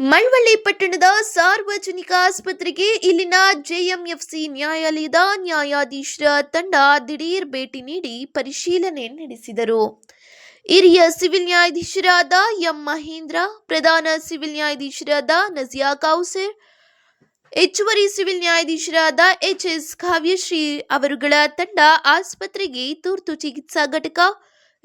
ಮಳವಳ್ಳಿ ಪಟ್ಟಣದ ಸಾರ್ವಜನಿಕ ಆಸ್ಪತ್ರೆಗೆ ಇಲ್ಲಿನ ಜೆಎಂಎಫ್ಸಿ ನ್ಯಾಯಾಲಯದ ನ್ಯಾಯಾಧೀಶರ ತಂಡ ದಿಢೀರ್ ಭೇಟಿ ನೀಡಿ ಪರಿಶೀಲನೆ ನಡೆಸಿದರು. ಹಿರಿಯ ಸಿವಿಲ್ ನ್ಯಾಯಾಧೀಶರಾದ ಎಂ ಮಹೇಂದ್ರ, ಪ್ರಧಾನ ಸಿವಿಲ್ ನ್ಯಾಯಾಧೀಶರಾದ ನಜಿಯಾ ಕೌಸರ್, ಹೆಚ್ಚುವರಿ ಸಿವಿಲ್ ನ್ಯಾಯಾಧೀಶರಾದ ಎಚ್ ಎಸ್ ಕಾವ್ಯಶ್ರೀ ಅವರುಗಳ ತಂಡ ಆಸ್ಪತ್ರೆಗೆ ತುರ್ತು ಚಿಕಿತ್ಸಾ ಘಟಕ,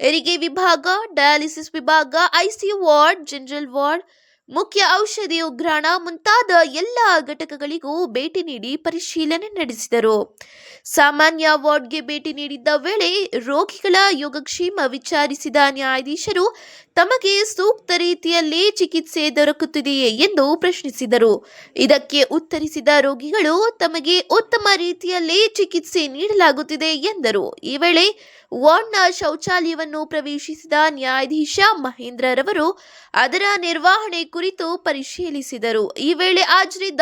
ಹೆರಿಗೆ ವಿಭಾಗ, ಡಯಾಲಿಸಿಸ್ ವಿಭಾಗ, ಐಸಿಯು ವಾರ್ಡ್, ಜನರಲ್ ವಾರ್ಡ್ ಮುಖ್ಯ ಔಷಧಿ ಉಗ್ರಾಣ ಮುಂತಾದ ಎಲ್ಲ ಘಟಕಗಳಿಗೂ ಭೇಟಿ ನೀಡಿ ಪರಿಶೀಲನೆ ನಡೆಸಿದರು. ಸಾಮಾನ್ಯ ವಾರ್ಡ್ಗೆ ಭೇಟಿ ನೀಡಿದ್ದ ವೇಳೆ ರೋಗಿಗಳ ಯೋಗಕ್ಷೇಮ ವಿಚಾರಿಸಿದ ನ್ಯಾಯಾಧೀಶರು, ತಮಗೆ ಸೂಕ್ತ ರೀತಿಯಲ್ಲಿ ಚಿಕಿತ್ಸೆ ದೊರಕುತ್ತಿದೆಯೇ ಎಂದು ಪ್ರಶ್ನಿಸಿದರು. ಇದಕ್ಕೆ ಉತ್ತರಿಸಿದ ರೋಗಿಗಳು, ತಮಗೆ ಉತ್ತಮ ರೀತಿಯಲ್ಲಿ ಚಿಕಿತ್ಸೆ ನೀಡಲಾಗುತ್ತಿದೆ ಎಂದರು. ಈ ವೇಳೆ ವಾರ್ಡ್ನ ಶೌಚಾಲಯವನ್ನು ಪ್ರವೇಶಿಸಿದ ನ್ಯಾಯಾಧೀಶ ಮಹೇಂದ್ರರವರು, ಅದರ ನಿರ್ವಹಣೆ ಕುರಿತು ಪರಿಶೀಲಿಸಿದರು. ಈ ವೇಳೆ ಹಾಜರಿದ್ದ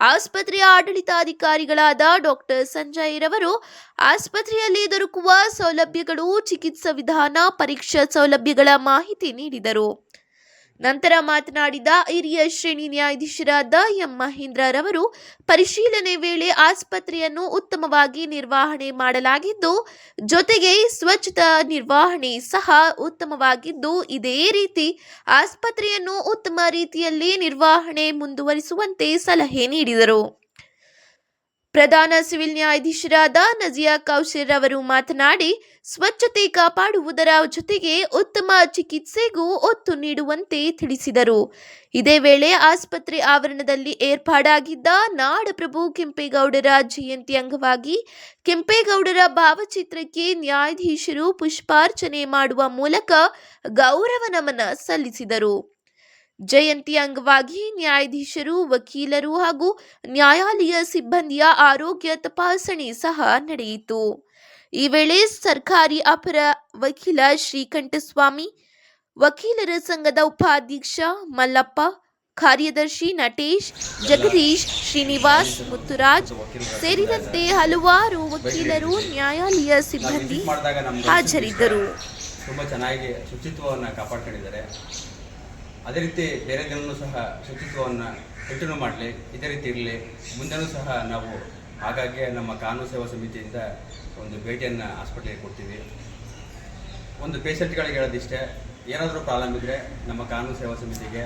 ಆಸ್ಪತ್ರೆಯ ಆಡಳಿತಾಧಿಕಾರಿಗಳಾದ ಡಾಕ್ಟರ್ ಸಂಜಯ್ ರವರು, ಆಸ್ಪತ್ರೆಯಲ್ಲಿ ದೊರಕುವ ಸೌಲಭ್ಯಗಳು ಚಿಕಿತ್ಸಾ ವಿಧಾನ, ಪರೀಕ್ಷಾ ಸೌಲಭ್ಯಗಳ ಮಾಹಿತಿ ನೀಡಿದರು. ನಂತರ ಮಾತನಾಡಿದ ಹಿರಿಯ ಶ್ರೇಣಿ ನ್ಯಾಯಾಧೀಶರಾದ ಎಂ ಮಹೇಂದ್ರರವರು, ಪರಿಶೀಲನೆ ವೇಳೆ ಆಸ್ಪತ್ರೆಯನ್ನು ಉತ್ತಮವಾಗಿ ನಿರ್ವಹಣೆ ಮಾಡಲಾಗಿದ್ದು, ಜೊತೆಗೆ ಸ್ವಚ್ಛತಾ ನಿರ್ವಹಣೆ ಸಹ ಉತ್ತಮವಾಗಿದ್ದು, ಇದೇ ರೀತಿ ಆಸ್ಪತ್ರೆಯನ್ನು ಉತ್ತಮ ರೀತಿಯಲ್ಲಿ ನಿರ್ವಹಣೆ ಮುಂದುವರಿಸುವಂತೆ ಸಲಹೆ ನೀಡಿದರು. ಪ್ರಧಾನ ಸಿವಿಲ್ ನ್ಯಾಯಾಧೀಶರಾದ ನಜಿಯಾ ಕೌಶರ್ ಅವರು ಮಾತನಾಡಿ, ಸ್ವಚ್ಛತೆ ಕಾಪಾಡುವುದರ ಜೊತೆಗೆ ಉತ್ತಮ ಚಿಕಿತ್ಸೆಗೂ ಒತ್ತು ನೀಡುವಂತೆ ತಿಳಿಸಿದರು. ಇದೇ ವೇಳೆ ಆಸ್ಪತ್ರೆ ಆವರಣದಲ್ಲಿ ಏರ್ಪಾಡಾಗಿದ್ದ ನಾಡಪ್ರಭು ಕೆಂಪೇಗೌಡರ ಜಯಂತಿ ಅಂಗವಾಗಿ ಕೆಂಪೇಗೌಡರ ಭಾವಚಿತ್ರಕ್ಕೆ ನ್ಯಾಯಾಧೀಶರು ಪುಷ್ಪಾರ್ಚನೆ ಮಾಡುವ ಮೂಲಕ ಗೌರವ ನಮನ ಸಲ್ಲಿಸಿದರು. ಜಯಂತಿ ಅಂಗವಾಗಿ ನ್ಯಾಯಾಧೀಶರು ವಕೀಲರು ಹಾಗೂ ನ್ಯಾಯಾಲಯ ಸಿಬ್ಬಂದಿಯ ಆರೋಗ್ಯ ತಪಾಸಣೆ ಸಹ ನಡೆಯಿತು. ಈ ವೇಳೆ ಸರ್ಕಾರಿ ಅಪರ ವಕೀಲ ಶ್ರೀಕಂಠಸ್ವಾಮಿ ವಕೀಲರ ಸಂಘದ ಉಪಾಧ್ಯಕ್ಷ ಮಲ್ಲಪ್ಪ ಕಾರ್ಯದರ್ಶಿ ನಟೇಶ್ ಜಗದೀಶ್ ಶ್ರೀನಿವಾಸ್ ಮುತ್ತುರಾಜ್ ಸೇರಿದಂತೆ ಹಲವಾರು ವಕೀಲರು ನ್ಯಾಯಾಲಯ ಸಿಬ್ಬಂದಿ ಹಾಜರಿದ್ದರು. ತುಂಬ ಚೆನ್ನಾಗಿ ಶುಚಿತ್ವವನ್ನು ಕಾಪಾಡ್ಕೊಂಡಿದ್ದಾರೆ. ಅದೇ ರೀತಿ ಬೇರೆ ದಿನವೂ ಸಹ ಶುಚಿತ್ವವನ್ನು ಕಂಟಿನ್ಯೂ ಮಾಡಲಿ, ಇದೇ ರೀತಿ ಇರಲಿ. ಮುಂದೆನೂ ಸಹ ನಾವು ಹಾಗಾಗಿ ನಮ್ಮ ಕಾನೂನು ಸೇವಾ ಸಮಿತಿಯಿಂದ ಒಂದು ಭೇಟಿಯನ್ನು ಹಾಸ್ಪಿಟ್ಲಿಗೆ ಕೊಡ್ತೀವಿ. ಒಂದು ಪೇಷಂಟ್ಗಳಿಗೆ ಹೇಳೋದಿಷ್ಟೇ, ಏನಾದರೂ ಪ್ರಾಬ್ಲಮ್ ಇದ್ದರೆ ನಮ್ಮ ಕಾನೂನು ಸೇವಾ ಸಮಿತಿಗೆ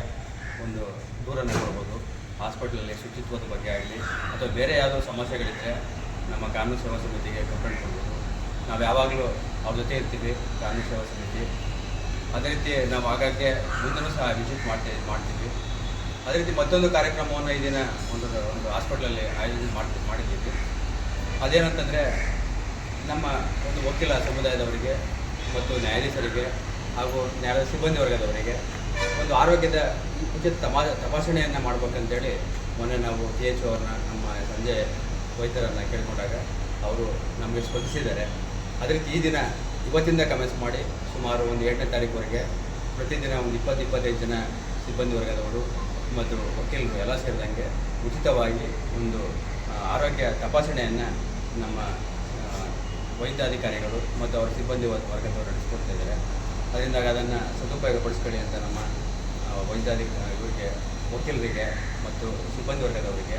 ಒಂದು ದೂರನ್ನು ಕೊಡ್ಬೋದು. ಹಾಸ್ಪಿಟ್ಲಲ್ಲಿ ಶುಚಿತ್ವದ ಬಗ್ಗೆ ಆಗಲಿ, ಅಥವಾ ಬೇರೆ ಯಾವುದೋ ಸಮಸ್ಯೆಗಳಿದ್ದರೆ ನಮ್ಮ ಕಾನೂನು ಸೇವಾ ಸಮಿತಿಗೆ ಕಂಪ್ಲೇಂಟ್ ಕೊಡ್ಬೋದು. ನಾವು ಯಾವಾಗಲೂ ಅವ್ರ ಜೊತೆ ಇರ್ತೀವಿ, ಕಾನೂನು ಸೇವಾ ಸಮಿತಿ. ಅದೇ ರೀತಿ ನಾವು ಆಗಾಗ್ಗೆ ಮುಂದೂ ಸಹ ವಿಸಿಟ್ ಮಾಡ್ತೀವಿ ಮಾಡ್ತೀವಿ. ಅದೇ ರೀತಿ ಮತ್ತೊಂದು ಕಾರ್ಯಕ್ರಮವನ್ನು ಈ ದಿನ ಒಂದು ಒಂದು ಹಾಸ್ಪಿಟ್ಲಲ್ಲಿ ಆಯೋಜನೆ ಮಾಡ್ತಿ, ಮಾಡಿದ್ದೀವಿ. ಅದೇನಂತಂದರೆ ನಮ್ಮ ಒಂದು ವಕೀಲ ಸಮುದಾಯದವರಿಗೆ ಮತ್ತು ನ್ಯಾಯಾಧೀಶರಿಗೆ ಹಾಗೂ ನ್ಯಾಯಾಲಯ ಸಿಬ್ಬಂದಿ ವರ್ಗದವರಿಗೆ ಒಂದು ಆರೋಗ್ಯದ ಉಚಿತ ತಮಾ ತಪಾಸಣೆಯನ್ನು ಮಾಡ್ಬೇಕಂತೇಳಿ ಮೊನ್ನೆ ನಾವು ಟಿ ಎಚ್ ಅವ್ರನ್ನ, ನಮ್ಮ ಸಂಜೆ ವೈದ್ಯರನ್ನು ಕೇಳಿಕೊಂಡಾಗ ಅವರು ನಮಗೆ ಸ್ಪಂದಿಸಿದ್ದಾರೆ. ಅದೇ ರೀತಿ ಈ ದಿನ ಇವತ್ತಿಂದ ಕಮೆಂಟ್ಸ್ ಮಾಡಿ ಸುಮಾರು ಒಂದು ಎಂಟನೇ ತಾರೀಕುವರೆಗೆ ಪ್ರತಿದಿನ ಒಂದು ಇಪ್ಪತ್ತು, ಇಪ್ಪತ್ತೈದು ಜನ ಸಿಬ್ಬಂದಿ ವರ್ಗದವರು ಮತ್ತು ವಕೀಲರು ಎಲ್ಲ ಸೇರಿದಂಗೆ ಉಚಿತವಾಗಿ ಒಂದು ಆರೋಗ್ಯ ತಪಾಸಣೆಯನ್ನು ನಮ್ಮ ವೈದ್ಯಾಧಿಕಾರಿಗಳು ಮತ್ತು ಅವರ ಸಿಬ್ಬಂದಿ ವರ್ಗ- ವರ್ಗದವರು ನಡೆಸ್ಕೊಡ್ತಾ ಇದ್ದಾರೆ. ಅದರಿಂದಾಗಿ ಅದನ್ನು ಸದುಪಯೋಗಪಡಿಸ್ಕೊಳ್ಳಿ ಅಂತ ನಮ್ಮ ವೈದ್ಯಾಧಿಕಾರಿಗಳಿಗೆ ವಕೀಲರಿಗೆ ಮತ್ತು ಸಿಬ್ಬಂದಿ ವರ್ಗದವರಿಗೆ